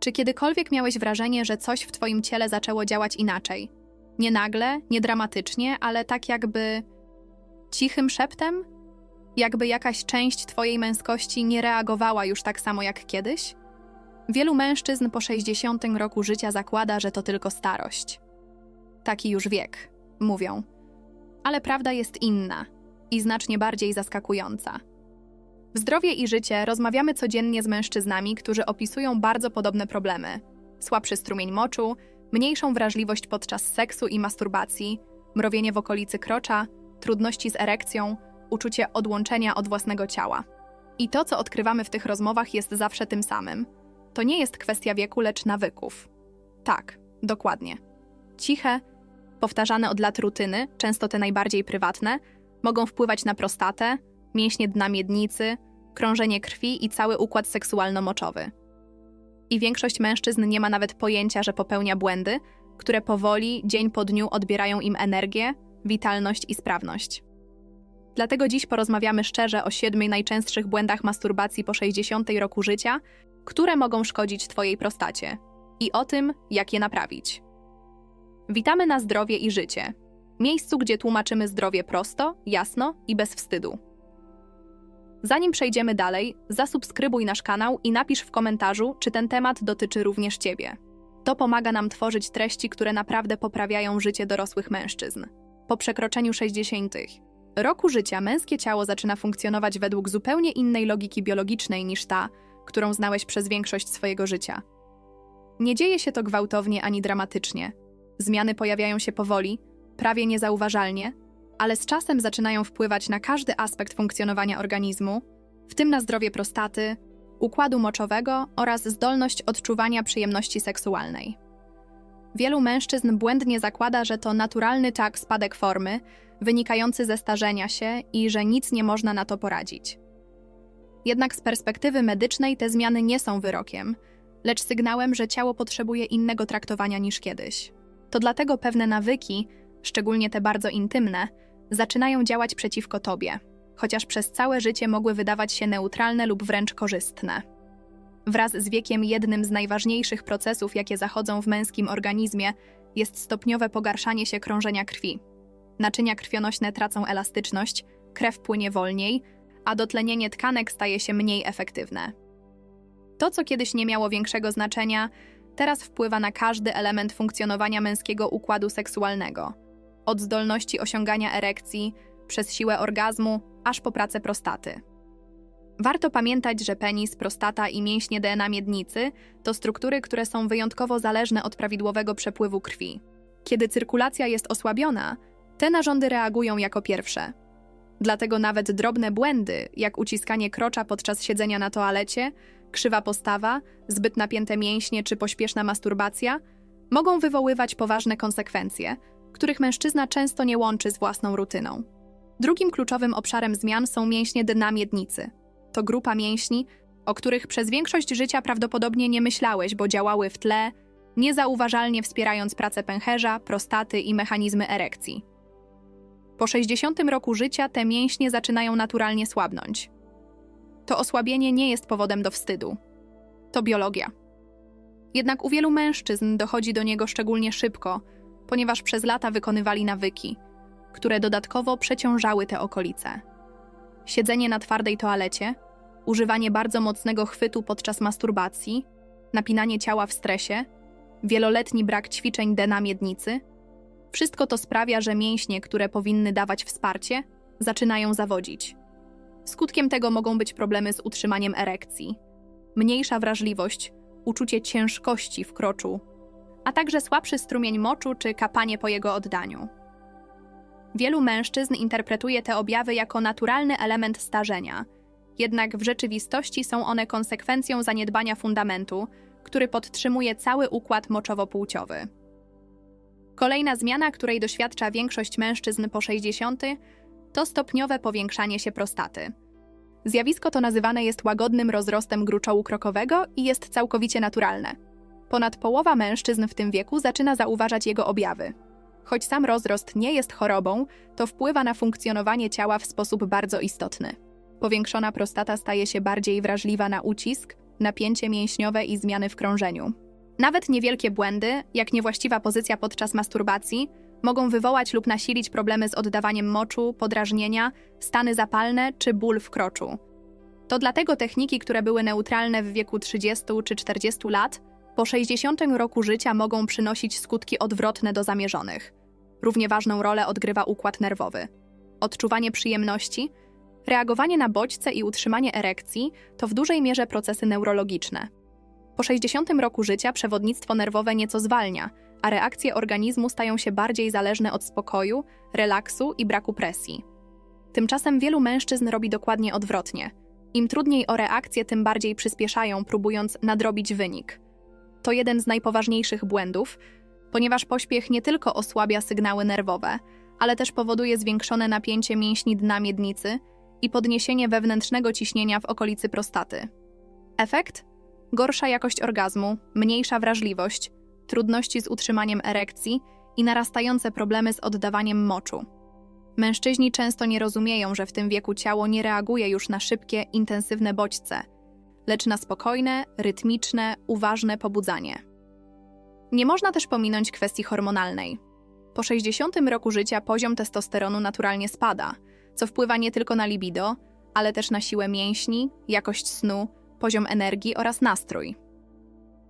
Czy kiedykolwiek miałeś wrażenie, że coś w twoim ciele zaczęło działać inaczej? Nie nagle, nie dramatycznie, ale tak jakby cichym szeptem? Jakby jakaś część twojej męskości nie reagowała już tak samo jak kiedyś? Wielu mężczyzn po 60 roku życia zakłada, że to tylko starość. Taki już wiek, mówią. Ale prawda jest inna i znacznie bardziej zaskakująca. W zdrowie i życie rozmawiamy codziennie z mężczyznami, którzy opisują bardzo podobne problemy: słabszy strumień moczu, mniejszą wrażliwość podczas seksu i masturbacji, mrowienie w okolicy krocza, trudności z erekcją, uczucie odłączenia od własnego ciała. I to, co odkrywamy w tych rozmowach, jest zawsze tym samym. To nie jest kwestia wieku, lecz nawyków. Tak, dokładnie. Ciche, powtarzane od lat rutyny, często te najbardziej prywatne, mogą wpływać na prostatę, mięśnie dna miednicy, krążenie krwi i cały układ seksualno-moczowy. I większość mężczyzn nie ma nawet pojęcia, że popełnia błędy, które powoli, dzień po dniu odbierają im energię, witalność i sprawność. Dlatego dziś porozmawiamy szczerze o siedmiu najczęstszych błędach masturbacji po 60 roku życia, które mogą szkodzić Twojej prostacie i o tym, jak je naprawić. Witamy na zdrowie i życie. Miejscu, gdzie tłumaczymy zdrowie prosto, jasno i bez wstydu. Zanim przejdziemy dalej, zasubskrybuj nasz kanał i napisz w komentarzu, czy ten temat dotyczy również Ciebie. To pomaga nam tworzyć treści, które naprawdę poprawiają życie dorosłych mężczyzn. Po przekroczeniu 60 roku życia męskie ciało zaczyna funkcjonować według zupełnie innej logiki biologicznej niż ta, którą znałeś przez większość swojego życia. Nie dzieje się to gwałtownie ani dramatycznie. Zmiany pojawiają się powoli, prawie niezauważalnie, ale z czasem zaczynają wpływać na każdy aspekt funkcjonowania organizmu, w tym na zdrowie prostaty, układu moczowego oraz zdolność odczuwania przyjemności seksualnej. Wielu mężczyzn błędnie zakłada, że to naturalny tak spadek formy, wynikający ze starzenia się i że nic nie można na to poradzić. Jednak z perspektywy medycznej te zmiany nie są wyrokiem, lecz sygnałem, że ciało potrzebuje innego traktowania niż kiedyś. To dlatego pewne nawyki, szczególnie te bardzo intymne, zaczynają działać przeciwko tobie, chociaż przez całe życie mogły wydawać się neutralne lub wręcz korzystne. Wraz z wiekiem jednym z najważniejszych procesów, jakie zachodzą w męskim organizmie, jest stopniowe pogarszanie się krążenia krwi. Naczynia krwionośne tracą elastyczność, krew płynie wolniej, a dotlenienie tkanek staje się mniej efektywne. To, co kiedyś nie miało większego znaczenia, teraz wpływa na każdy element funkcjonowania męskiego układu seksualnego. Od zdolności osiągania erekcji, przez siłę orgazmu, aż po pracę prostaty. Warto pamiętać, że penis, prostata i mięśnie DNA miednicy to struktury, które są wyjątkowo zależne od prawidłowego przepływu krwi. Kiedy cyrkulacja jest osłabiona, te narządy reagują jako pierwsze. Dlatego nawet drobne błędy, jak uciskanie krocza podczas siedzenia na toalecie, krzywa postawa, zbyt napięte mięśnie czy pośpieszna masturbacja, mogą wywoływać poważne konsekwencje, których mężczyzna często nie łączy z własną rutyną. Drugim kluczowym obszarem zmian są mięśnie dna miednicy. To grupa mięśni, o których przez większość życia prawdopodobnie nie myślałeś, bo działały w tle, niezauważalnie wspierając pracę pęcherza, prostaty i mechanizmy erekcji. Po 60 roku życia te mięśnie zaczynają naturalnie słabnąć. To osłabienie nie jest powodem do wstydu. To biologia. Jednak u wielu mężczyzn dochodzi do niego szczególnie szybko, ponieważ przez lata wykonywali nawyki, które dodatkowo przeciążały te okolice. Siedzenie na twardej toalecie, używanie bardzo mocnego chwytu podczas masturbacji, napinanie ciała w stresie, wieloletni brak ćwiczeń dna miednicy wszystko to sprawia, że mięśnie, które powinny dawać wsparcie, zaczynają zawodzić. Skutkiem tego mogą być problemy z utrzymaniem erekcji, mniejsza wrażliwość, uczucie ciężkości w kroczu, a także słabszy strumień moczu czy kapanie po jego oddaniu. Wielu mężczyzn interpretuje te objawy jako naturalny element starzenia, jednak w rzeczywistości są one konsekwencją zaniedbania fundamentu, który podtrzymuje cały układ moczowo-płciowy. Kolejna zmiana, której doświadcza większość mężczyzn po 60, to stopniowe powiększanie się prostaty. Zjawisko to nazywane jest łagodnym rozrostem gruczołu krokowego i jest całkowicie naturalne. Ponad połowa mężczyzn w tym wieku zaczyna zauważać jego objawy. Choć sam rozrost nie jest chorobą, to wpływa na funkcjonowanie ciała w sposób bardzo istotny. Powiększona prostata staje się bardziej wrażliwa na ucisk, napięcie mięśniowe i zmiany w krążeniu. Nawet niewielkie błędy, jak niewłaściwa pozycja podczas masturbacji, mogą wywołać lub nasilić problemy z oddawaniem moczu, podrażnienia, stany zapalne czy ból w kroczu. To dlatego techniki, które były neutralne w wieku 30 czy 40 lat, po 60 roku życia mogą przynosić skutki odwrotne do zamierzonych. Równie ważną rolę odgrywa układ nerwowy. Odczuwanie przyjemności, reagowanie na bodźce i utrzymanie erekcji to w dużej mierze procesy neurologiczne. Po 60 roku życia przewodnictwo nerwowe nieco zwalnia, a reakcje organizmu stają się bardziej zależne od spokoju, relaksu i braku presji. Tymczasem wielu mężczyzn robi dokładnie odwrotnie. Im trudniej o reakcję, tym bardziej przyspieszają, próbując nadrobić wynik. To jeden z najpoważniejszych błędów, ponieważ pośpiech nie tylko osłabia sygnały nerwowe, ale też powoduje zwiększone napięcie mięśni dna miednicy i podniesienie wewnętrznego ciśnienia w okolicy prostaty. Efekt? Gorsza jakość orgazmu, mniejsza wrażliwość, trudności z utrzymaniem erekcji i narastające problemy z oddawaniem moczu. Mężczyźni często nie rozumieją, że w tym wieku ciało nie reaguje już na szybkie, intensywne bodźce, lecz na spokojne, rytmiczne, uważne pobudzanie. Nie można też pominąć kwestii hormonalnej. Po 60 roku życia poziom testosteronu naturalnie spada, co wpływa nie tylko na libido, ale też na siłę mięśni, jakość snu, poziom energii oraz nastrój.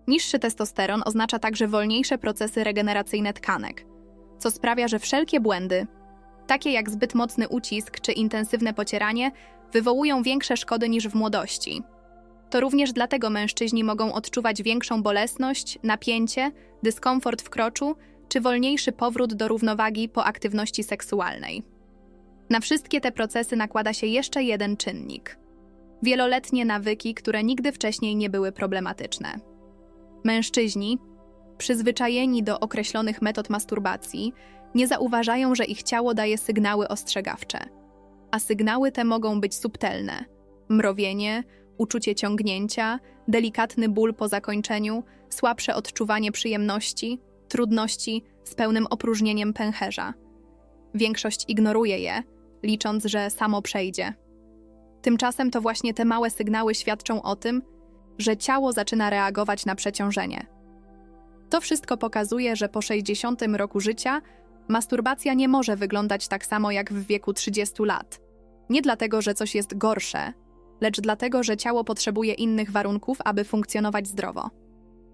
Niższy testosteron oznacza także wolniejsze procesy regeneracyjne tkanek, co sprawia, że wszelkie błędy, takie jak zbyt mocny ucisk czy intensywne pocieranie, wywołują większe szkody niż w młodości. To również dlatego mężczyźni mogą odczuwać większą bolesność, napięcie, dyskomfort w kroczu czy wolniejszy powrót do równowagi po aktywności seksualnej. Na wszystkie te procesy nakłada się jeszcze jeden czynnik wieloletnie nawyki, które nigdy wcześniej nie były problematyczne. Mężczyźni, przyzwyczajeni do określonych metod masturbacji, nie zauważają, że ich ciało daje sygnały ostrzegawcze. A sygnały te mogą być subtelne: mrowienie, uczucie ciągnięcia, delikatny ból po zakończeniu, słabsze odczuwanie przyjemności, trudności z pełnym opróżnieniem pęcherza. Większość ignoruje je, licząc, że samo przejdzie. Tymczasem to właśnie te małe sygnały świadczą o tym, że ciało zaczyna reagować na przeciążenie. To wszystko pokazuje, że po 60 roku życia masturbacja nie może wyglądać tak samo jak w wieku 30 lat. Nie dlatego, że coś jest gorsze, lecz dlatego, że ciało potrzebuje innych warunków, aby funkcjonować zdrowo.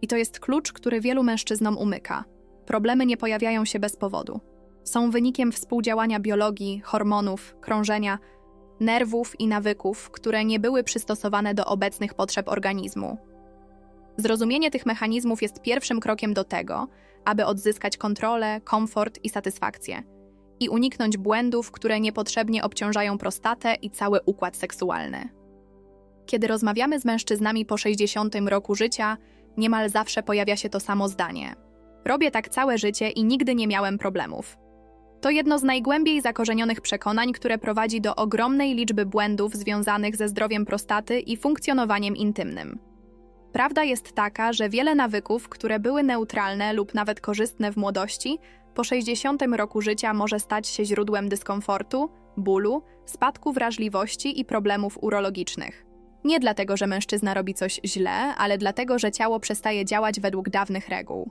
I to jest klucz, który wielu mężczyznom umyka. Problemy nie pojawiają się bez powodu. Są wynikiem współdziałania biologii, hormonów, krążenia, nerwów i nawyków, które nie były przystosowane do obecnych potrzeb organizmu. Zrozumienie tych mechanizmów jest pierwszym krokiem do tego, aby odzyskać kontrolę, komfort i satysfakcję i uniknąć błędów, które niepotrzebnie obciążają prostatę i cały układ seksualny. Kiedy rozmawiamy z mężczyznami po 60 roku życia, niemal zawsze pojawia się to samo zdanie. Robię tak całe życie i nigdy nie miałem problemów. To jedno z najgłębiej zakorzenionych przekonań, które prowadzi do ogromnej liczby błędów związanych ze zdrowiem prostaty i funkcjonowaniem intymnym. Prawda jest taka, że wiele nawyków, które były neutralne lub nawet korzystne w młodości, po 60 roku życia może stać się źródłem dyskomfortu, bólu, spadku wrażliwości i problemów urologicznych. Nie dlatego, że mężczyzna robi coś źle, ale dlatego, że ciało przestaje działać według dawnych reguł.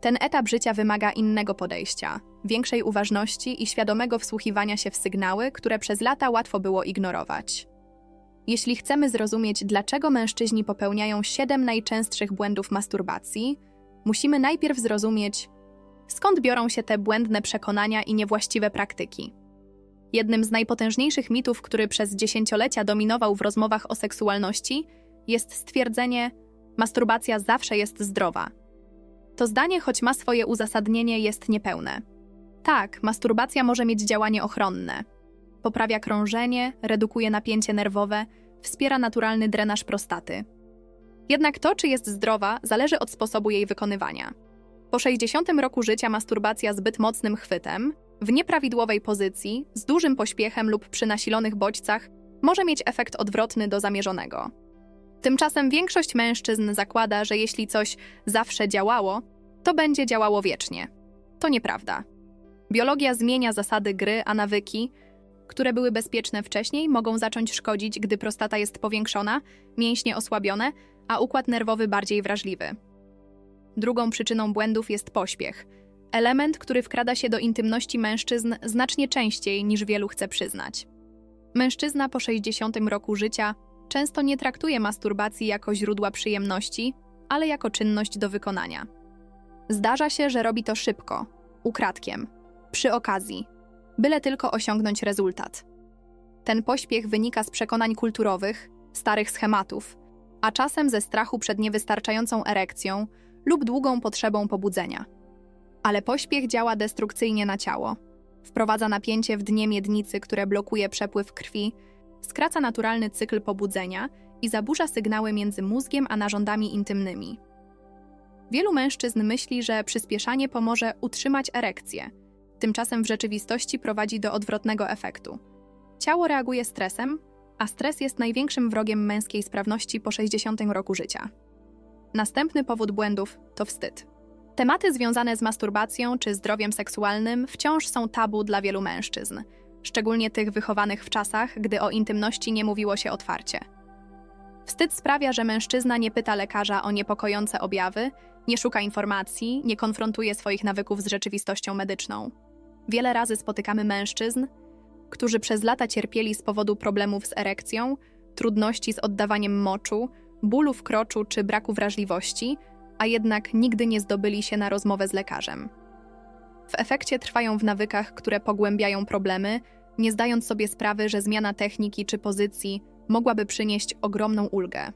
Ten etap życia wymaga innego podejścia, większej uważności i świadomego wsłuchiwania się w sygnały, które przez lata łatwo było ignorować. Jeśli chcemy zrozumieć, dlaczego mężczyźni popełniają siedem najczęstszych błędów masturbacji, musimy najpierw zrozumieć, skąd biorą się te błędne przekonania i niewłaściwe praktyki. Jednym z najpotężniejszych mitów, który przez dziesięciolecia dominował w rozmowach o seksualności, jest stwierdzenie: masturbacja zawsze jest zdrowa. To zdanie, choć ma swoje uzasadnienie, jest niepełne. Tak, masturbacja może mieć działanie ochronne. Poprawia krążenie, redukuje napięcie nerwowe, wspiera naturalny drenaż prostaty. Jednak to, czy jest zdrowa, zależy od sposobu jej wykonywania. Po 60 roku życia masturbacja zbyt mocnym chwytem, w nieprawidłowej pozycji, z dużym pośpiechem lub przy nasilonych bodźcach może mieć efekt odwrotny do zamierzonego. Tymczasem większość mężczyzn zakłada, że jeśli coś zawsze działało, to będzie działało wiecznie. To nieprawda. Biologia zmienia zasady gry, a nawyki, które były bezpieczne wcześniej, mogą zacząć szkodzić, gdy prostata jest powiększona, mięśnie osłabione, a układ nerwowy bardziej wrażliwy. Drugą przyczyną błędów jest pośpiech. Element, który wkrada się do intymności mężczyzn znacznie częściej niż wielu chce przyznać. Mężczyzna po 60 roku życia często nie traktuje masturbacji jako źródła przyjemności, ale jako czynność do wykonania. Zdarza się, że robi to szybko, ukradkiem, przy okazji, byle tylko osiągnąć rezultat. Ten pośpiech wynika z przekonań kulturowych, starych schematów, a czasem ze strachu przed niewystarczającą erekcją lub długą potrzebą pobudzenia. Ale pośpiech działa destrukcyjnie na ciało. Wprowadza napięcie w dnie miednicy, które blokuje przepływ krwi, skraca naturalny cykl pobudzenia i zaburza sygnały między mózgiem a narządami intymnymi. Wielu mężczyzn myśli, że przyspieszanie pomoże utrzymać erekcję. Tymczasem w rzeczywistości prowadzi do odwrotnego efektu. Ciało reaguje stresem, a stres jest największym wrogiem męskiej sprawności po 60 roku życia. Następny powód błędów to wstyd. Tematy związane z masturbacją czy zdrowiem seksualnym wciąż są tabu dla wielu mężczyzn, szczególnie tych wychowanych w czasach, gdy o intymności nie mówiło się otwarcie. Wstyd sprawia, że mężczyzna nie pyta lekarza o niepokojące objawy, nie szuka informacji, nie konfrontuje swoich nawyków z rzeczywistością medyczną. Wiele razy spotykamy mężczyzn, którzy przez lata cierpieli z powodu problemów z erekcją, trudności z oddawaniem moczu, bólu w kroczu czy braku wrażliwości, a jednak nigdy nie zdobyli się na rozmowę z lekarzem. W efekcie trwają w nawykach, które pogłębiają problemy, nie zdając sobie sprawy, że zmiana techniki czy pozycji mogłaby przynieść ogromną ulgę.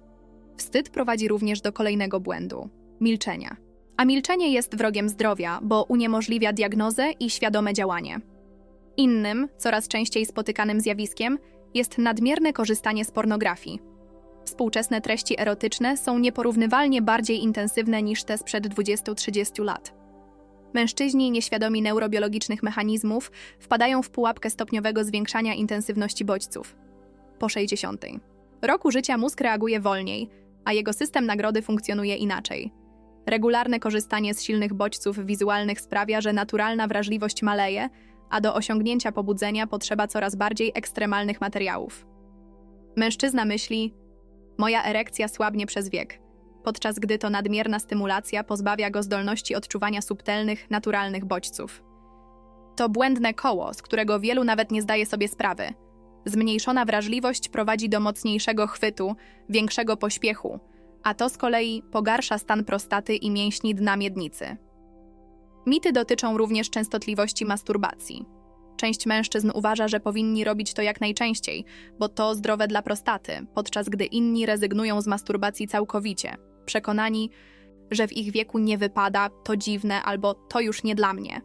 Wstyd prowadzi również do kolejnego błędu milczenia. A milczenie jest wrogiem zdrowia, bo uniemożliwia diagnozę i świadome działanie. Innym, coraz częściej spotykanym zjawiskiem jest nadmierne korzystanie z pornografii. Współczesne treści erotyczne są nieporównywalnie bardziej intensywne niż te sprzed 20-30 lat. Mężczyźni nieświadomi neurobiologicznych mechanizmów wpadają w pułapkę stopniowego zwiększania intensywności bodźców. Po 60. roku życia mózg reaguje wolniej, a jego system nagrody funkcjonuje inaczej. Regularne korzystanie z silnych bodźców wizualnych sprawia, że naturalna wrażliwość maleje, a do osiągnięcia pobudzenia potrzeba coraz bardziej ekstremalnych materiałów. Mężczyzna myśli: Moja erekcja słabnie przez wiek, podczas gdy to nadmierna stymulacja pozbawia go zdolności odczuwania subtelnych, naturalnych bodźców. To błędne koło, z którego wielu nawet nie zdaje sobie sprawy. Zmniejszona wrażliwość prowadzi do mocniejszego chwytu, większego pośpiechu, a to z kolei pogarsza stan prostaty i mięśni dna miednicy. Mity dotyczą również częstotliwości masturbacji. Część mężczyzn uważa, że powinni robić to jak najczęściej, bo to zdrowe dla prostaty, podczas gdy inni rezygnują z masturbacji całkowicie, przekonani, że w ich wieku nie wypada, to dziwne albo to już nie dla mnie.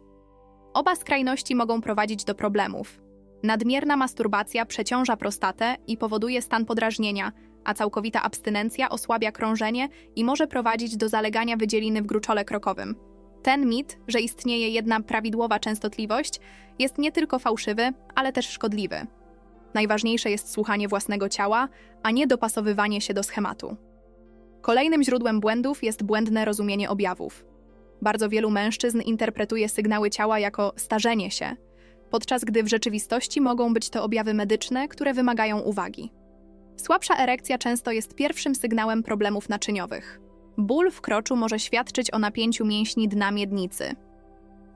Oba skrajności mogą prowadzić do problemów. Nadmierna masturbacja przeciąża prostatę i powoduje stan podrażnienia, a całkowita abstynencja osłabia krążenie i może prowadzić do zalegania wydzieliny w gruczole krokowym. Ten mit, że istnieje jedna prawidłowa częstotliwość, jest nie tylko fałszywy, ale też szkodliwy. Najważniejsze jest słuchanie własnego ciała, a nie dopasowywanie się do schematu. Kolejnym źródłem błędów jest błędne rozumienie objawów. Bardzo wielu mężczyzn interpretuje sygnały ciała jako starzenie się, podczas gdy w rzeczywistości mogą być to objawy medyczne, które wymagają uwagi. Słabsza erekcja często jest pierwszym sygnałem problemów naczyniowych. Ból w kroczu może świadczyć o napięciu mięśni dna miednicy.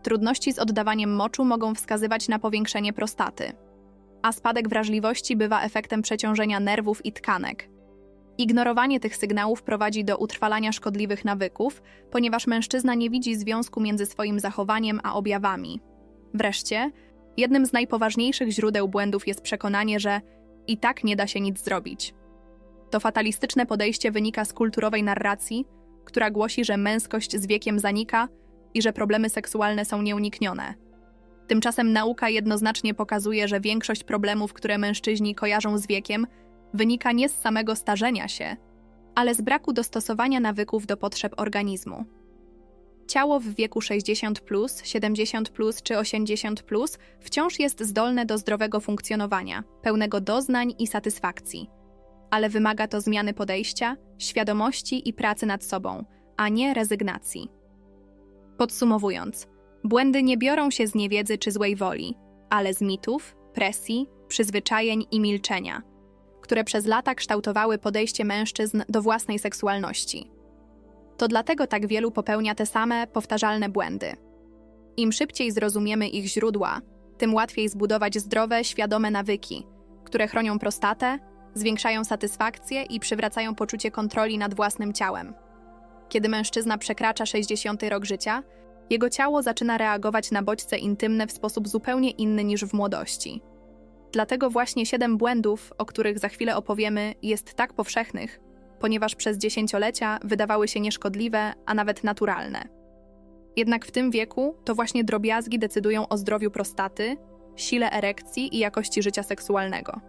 Trudności z oddawaniem moczu mogą wskazywać na powiększenie prostaty. A spadek wrażliwości bywa efektem przeciążenia nerwów i tkanek. Ignorowanie tych sygnałów prowadzi do utrwalania szkodliwych nawyków, ponieważ mężczyzna nie widzi związku między swoim zachowaniem a objawami. Wreszcie, jednym z najpoważniejszych źródeł błędów jest przekonanie, że i tak nie da się nic zrobić. To fatalistyczne podejście wynika z kulturowej narracji, która głosi, że męskość z wiekiem zanika i że problemy seksualne są nieuniknione. Tymczasem nauka jednoznacznie pokazuje, że większość problemów, które mężczyźni kojarzą z wiekiem, wynika nie z samego starzenia się, ale z braku dostosowania nawyków do potrzeb organizmu. Ciało w wieku 60, 70 czy 80 wciąż jest zdolne do zdrowego funkcjonowania, pełnego doznań i satysfakcji. Ale wymaga to zmiany podejścia, świadomości i pracy nad sobą, a nie rezygnacji. Podsumowując, błędy nie biorą się z niewiedzy czy złej woli, ale z mitów, presji, przyzwyczajeń i milczenia. które przez lata kształtowały podejście mężczyzn do własnej seksualności. To dlatego tak wielu popełnia te same, powtarzalne błędy. Im szybciej zrozumiemy ich źródła, tym łatwiej zbudować zdrowe, świadome nawyki, które chronią prostatę, zwiększają satysfakcję i przywracają poczucie kontroli nad własnym ciałem. Kiedy mężczyzna przekracza 60 rok życia, jego ciało zaczyna reagować na bodźce intymne w sposób zupełnie inny niż w młodości. Dlatego właśnie siedem błędów, o których za chwilę opowiemy, jest tak powszechnych, ponieważ przez dziesięciolecia wydawały się nieszkodliwe, a nawet naturalne. Jednak w tym wieku to właśnie drobiazgi decydują o zdrowiu prostaty, sile erekcji i jakości życia seksualnego.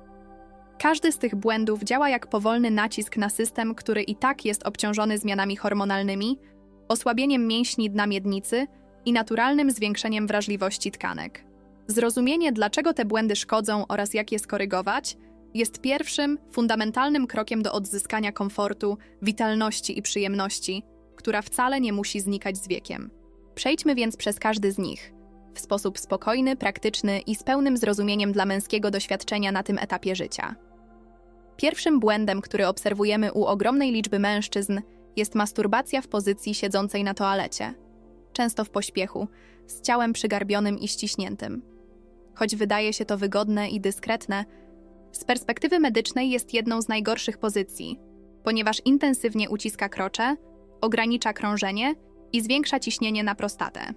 Każdy z tych błędów działa jak powolny nacisk na system, który i tak jest obciążony zmianami hormonalnymi, osłabieniem mięśni dna miednicy i naturalnym zwiększeniem wrażliwości tkanek. Zrozumienie, dlaczego te błędy szkodzą oraz jak je skorygować, jest pierwszym, fundamentalnym krokiem do odzyskania komfortu, witalności i przyjemności, która wcale nie musi znikać z wiekiem. Przejdźmy więc przez każdy z nich w sposób spokojny, praktyczny i z pełnym zrozumieniem dla męskiego doświadczenia na tym etapie życia. Pierwszym błędem, który obserwujemy u ogromnej liczby mężczyzn, jest masturbacja w pozycji siedzącej na toalecie, często w pośpiechu, z ciałem przygarbionym i ściśniętym. Choć wydaje się to wygodne i dyskretne, z perspektywy medycznej jest jedną z najgorszych pozycji, ponieważ intensywnie uciska krocze, ogranicza krążenie i zwiększa ciśnienie na prostatę.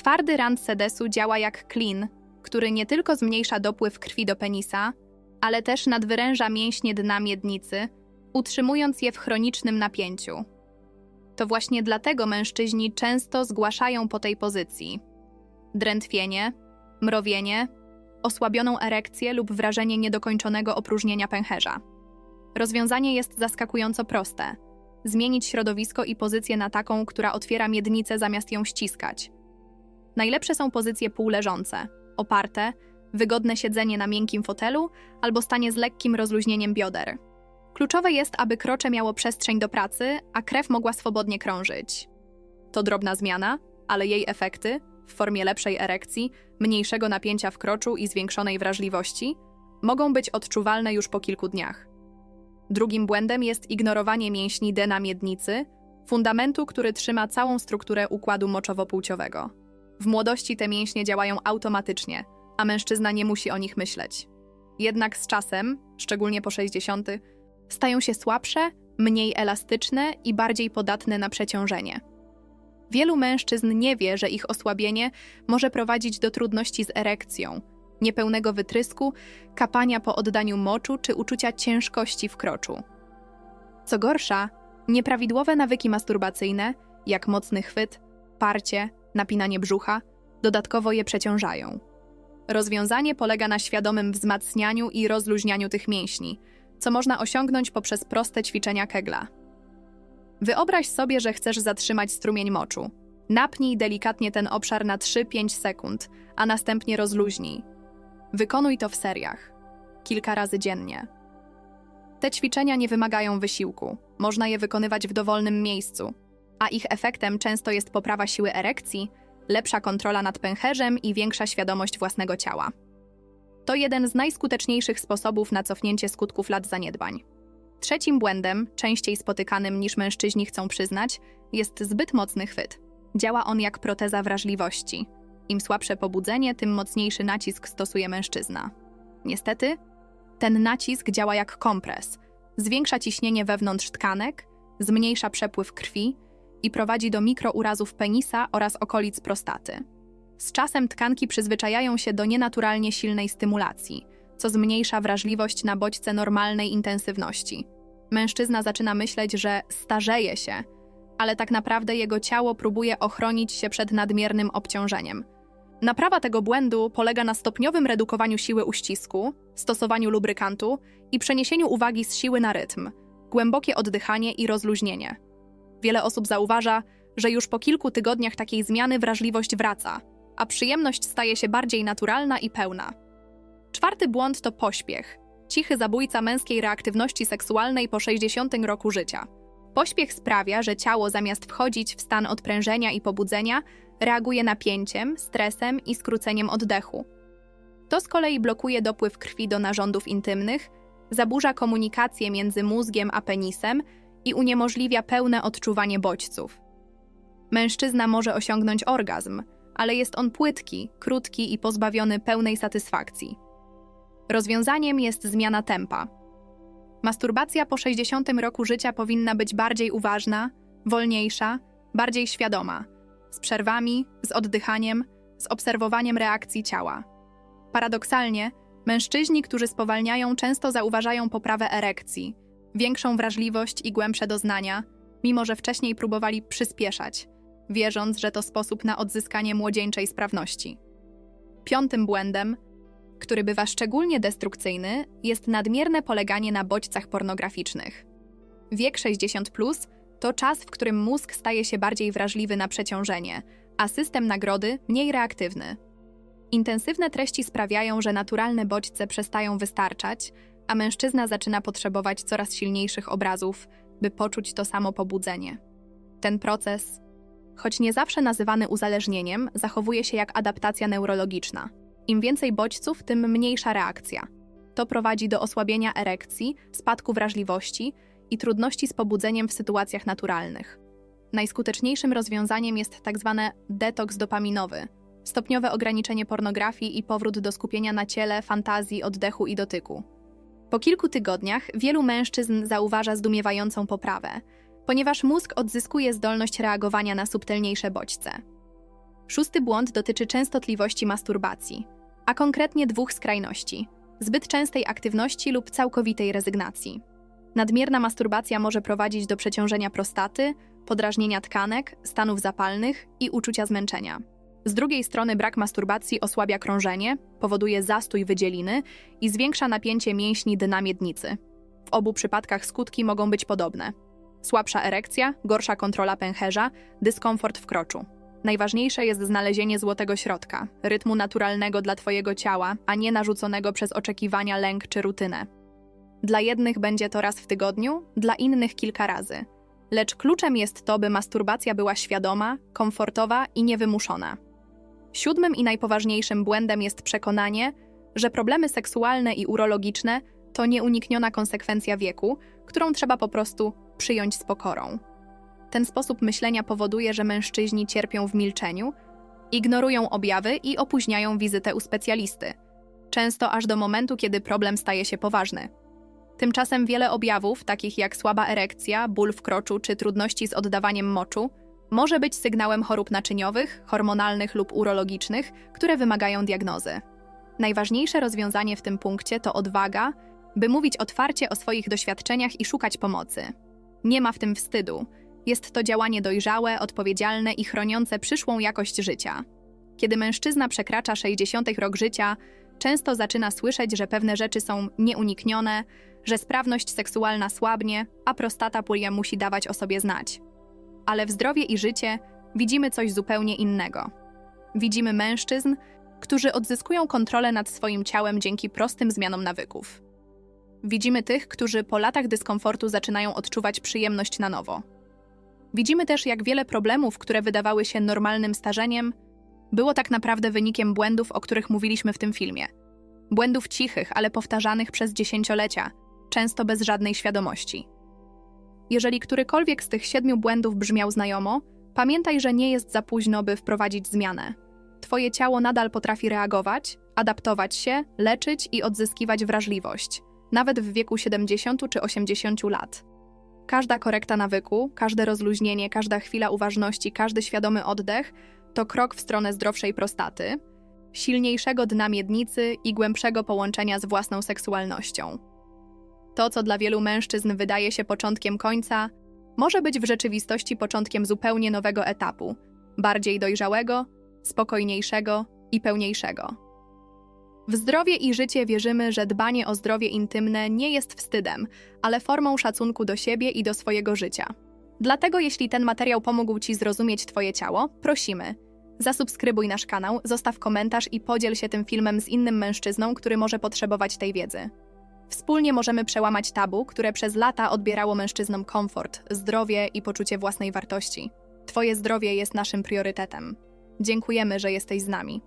Twardy rand sedesu działa jak klin, który nie tylko zmniejsza dopływ krwi do penisa, ale też nadwyręża mięśnie dna miednicy, utrzymując je w chronicznym napięciu. To właśnie dlatego mężczyźni często zgłaszają po tej pozycji drętwienie, mrowienie, osłabioną erekcję lub wrażenie niedokończonego opróżnienia pęcherza. Rozwiązanie jest zaskakująco proste. Zmienić środowisko i pozycję na taką, która otwiera miednicę zamiast ją ściskać. Najlepsze są pozycje półleżące, oparte, wygodne siedzenie na miękkim fotelu albo stanie z lekkim rozluźnieniem bioder. Kluczowe jest, aby krocze miało przestrzeń do pracy, a krew mogła swobodnie krążyć. To drobna zmiana, ale jej efekty w formie lepszej erekcji, mniejszego napięcia w kroczu i zwiększonej wrażliwości mogą być odczuwalne już po kilku dniach. Drugim błędem jest ignorowanie mięśni dena miednicy, fundamentu, który trzyma całą strukturę układu moczowo-płciowego. W młodości te mięśnie działają automatycznie, a mężczyzna nie musi o nich myśleć. Jednak z czasem, szczególnie po 60, stają się słabsze, mniej elastyczne i bardziej podatne na przeciążenie. Wielu mężczyzn nie wie, że ich osłabienie może prowadzić do trudności z erekcją, niepełnego wytrysku, kapania po oddaniu moczu czy uczucia ciężkości w kroczu. Co gorsza, nieprawidłowe nawyki masturbacyjne, jak mocny chwyt, parcie, napinanie brzucha, dodatkowo je przeciążają. Rozwiązanie polega na świadomym wzmacnianiu i rozluźnianiu tych mięśni, co można osiągnąć poprzez proste ćwiczenia kegla. Wyobraź sobie, że chcesz zatrzymać strumień moczu. Napnij delikatnie ten obszar na 3-5 sekund, a następnie rozluźnij. Wykonuj to w seriach, kilka razy dziennie. Te ćwiczenia nie wymagają wysiłku, można je wykonywać w dowolnym miejscu, a ich efektem często jest poprawa siły erekcji, lepsza kontrola nad pęcherzem i większa świadomość własnego ciała. To jeden z najskuteczniejszych sposobów na cofnięcie skutków lat zaniedbań. Trzecim błędem, częściej spotykanym niż mężczyźni chcą przyznać, jest zbyt mocny chwyt. Działa on jak proteza wrażliwości. Im słabsze pobudzenie, tym mocniejszy nacisk stosuje mężczyzna. Niestety, ten nacisk działa jak kompres. Zwiększa ciśnienie wewnątrz tkanek, zmniejsza przepływ krwi i prowadzi do mikrourazów penisa oraz okolic prostaty. Z czasem tkanki przyzwyczajają się do nienaturalnie silnej stymulacji, co zmniejsza wrażliwość na bodźce normalnej intensywności. Mężczyzna zaczyna myśleć, że starzeje się, ale tak naprawdę jego ciało próbuje ochronić się przed nadmiernym obciążeniem. Naprawa tego błędu polega na stopniowym redukowaniu siły uścisku, stosowaniu lubrykantu i przeniesieniu uwagi z siły na rytm, głębokie oddychanie i rozluźnienie. Wiele osób zauważa, że już po kilku tygodniach takiej zmiany wrażliwość wraca, a przyjemność staje się bardziej naturalna i pełna. Czwarty błąd to pośpiech, cichy zabójca męskiej reaktywności seksualnej po 60 roku życia. Pośpiech sprawia, że ciało zamiast wchodzić w stan odprężenia i pobudzenia, reaguje napięciem, stresem i skróceniem oddechu. To z kolei blokuje dopływ krwi do narządów intymnych, zaburza komunikację między mózgiem a penisem i uniemożliwia pełne odczuwanie bodźców. Mężczyzna może osiągnąć orgazm, ale jest on płytki, krótki i pozbawiony pełnej satysfakcji. Rozwiązaniem jest zmiana tempa. Masturbacja po 60 roku życia powinna być bardziej uważna, wolniejsza, bardziej świadoma, z przerwami, z oddychaniem, z obserwowaniem reakcji ciała. Paradoksalnie, mężczyźni, którzy spowalniają, często zauważają poprawę erekcji, większą wrażliwość i głębsze doznania, mimo że wcześniej próbowali przyspieszać, wierząc, że to sposób na odzyskanie młodzieńczej sprawności. Piątym błędem, który bywa szczególnie destrukcyjny, jest nadmierne poleganie na bodźcach pornograficznych. Wiek 60 plus to czas, w którym mózg staje się bardziej wrażliwy na przeciążenie, a system nagrody mniej reaktywny. Intensywne treści sprawiają, że naturalne bodźce przestają wystarczać, a mężczyzna zaczyna potrzebować coraz silniejszych obrazów, by poczuć to samo pobudzenie. Ten proces, choć nie zawsze nazywany uzależnieniem, zachowuje się jak adaptacja neurologiczna. Im więcej bodźców, tym mniejsza reakcja. To prowadzi do osłabienia erekcji, spadku wrażliwości i trudności z pobudzeniem w sytuacjach naturalnych. Najskuteczniejszym rozwiązaniem jest tzw. detoks dopaminowy, stopniowe ograniczenie pornografii i powrót do skupienia na ciele, fantazji, oddechu i dotyku. Po kilku tygodniach wielu mężczyzn zauważa zdumiewającą poprawę, ponieważ mózg odzyskuje zdolność reagowania na subtelniejsze bodźce. Szósty błąd dotyczy częstotliwości masturbacji, a konkretnie dwóch skrajności: zbyt częstej aktywności lub całkowitej rezygnacji. Nadmierna masturbacja może prowadzić do przeciążenia prostaty, podrażnienia tkanek, stanów zapalnych i uczucia zmęczenia. Z drugiej strony brak masturbacji osłabia krążenie, powoduje zastój wydzieliny i zwiększa napięcie mięśni dna miednicy. W obu przypadkach skutki mogą być podobne. Słabsza erekcja, gorsza kontrola pęcherza, dyskomfort w kroczu. Najważniejsze jest znalezienie złotego środka, rytmu naturalnego dla Twojego ciała, a nie narzuconego przez oczekiwania, lęk czy rutynę. Dla jednych będzie to raz w tygodniu, dla innych kilka razy. Lecz kluczem jest to, by masturbacja była świadoma, komfortowa i niewymuszona. Siódmym i najpoważniejszym błędem jest przekonanie, że problemy seksualne i urologiczne to nieunikniona konsekwencja wieku, którą trzeba po prostu przyjąć z pokorą. Ten sposób myślenia powoduje, że mężczyźni cierpią w milczeniu, ignorują objawy i opóźniają wizytę u specjalisty, często aż do momentu, kiedy problem staje się poważny. Tymczasem wiele objawów, takich jak słaba erekcja, ból w kroczu czy trudności z oddawaniem moczu, może być sygnałem chorób naczyniowych, hormonalnych lub urologicznych, które wymagają diagnozy. Najważniejsze rozwiązanie w tym punkcie to odwaga, by mówić otwarcie o swoich doświadczeniach i szukać pomocy. Nie ma w tym wstydu. Jest to działanie dojrzałe, odpowiedzialne i chroniące przyszłą jakość życia. Kiedy mężczyzna przekracza 60 rok życia, często zaczyna słyszeć, że pewne rzeczy są nieuniknione, że sprawność seksualna słabnie, a prostata pulja musi dawać o sobie znać. Ale w zdrowie i życie widzimy coś zupełnie innego. Widzimy mężczyzn, którzy odzyskują kontrolę nad swoim ciałem dzięki prostym zmianom nawyków. Widzimy tych, którzy po latach dyskomfortu zaczynają odczuwać przyjemność na nowo. Widzimy też, jak wiele problemów, które wydawały się normalnym starzeniem, było tak naprawdę wynikiem błędów, o których mówiliśmy w tym filmie. Błędów cichych, ale powtarzanych przez dziesięciolecia, często bez żadnej świadomości. Jeżeli którykolwiek z tych siedmiu błędów brzmiał znajomo, pamiętaj, że nie jest za późno, by wprowadzić zmianę. Twoje ciało nadal potrafi reagować, adaptować się, leczyć i odzyskiwać wrażliwość, nawet w wieku 70 czy 80 lat. Każda korekta nawyku, każde rozluźnienie, każda chwila uważności, każdy świadomy oddech to krok w stronę zdrowszej prostaty, silniejszego dna miednicy i głębszego połączenia z własną seksualnością. To, co dla wielu mężczyzn wydaje się początkiem końca, może być w rzeczywistości początkiem zupełnie nowego etapu, bardziej dojrzałego, spokojniejszego i pełniejszego. W zdrowie i życie wierzymy, że dbanie o zdrowie intymne nie jest wstydem, ale formą szacunku do siebie i do swojego życia. Dlatego, jeśli ten materiał pomógł Ci zrozumieć Twoje ciało, prosimy. Zasubskrybuj nasz kanał, zostaw komentarz i podziel się tym filmem z innym mężczyzną, który może potrzebować tej wiedzy. Wspólnie możemy przełamać tabu, które przez lata odbierało mężczyznom komfort, zdrowie i poczucie własnej wartości. Twoje zdrowie jest naszym priorytetem. Dziękujemy, że jesteś z nami.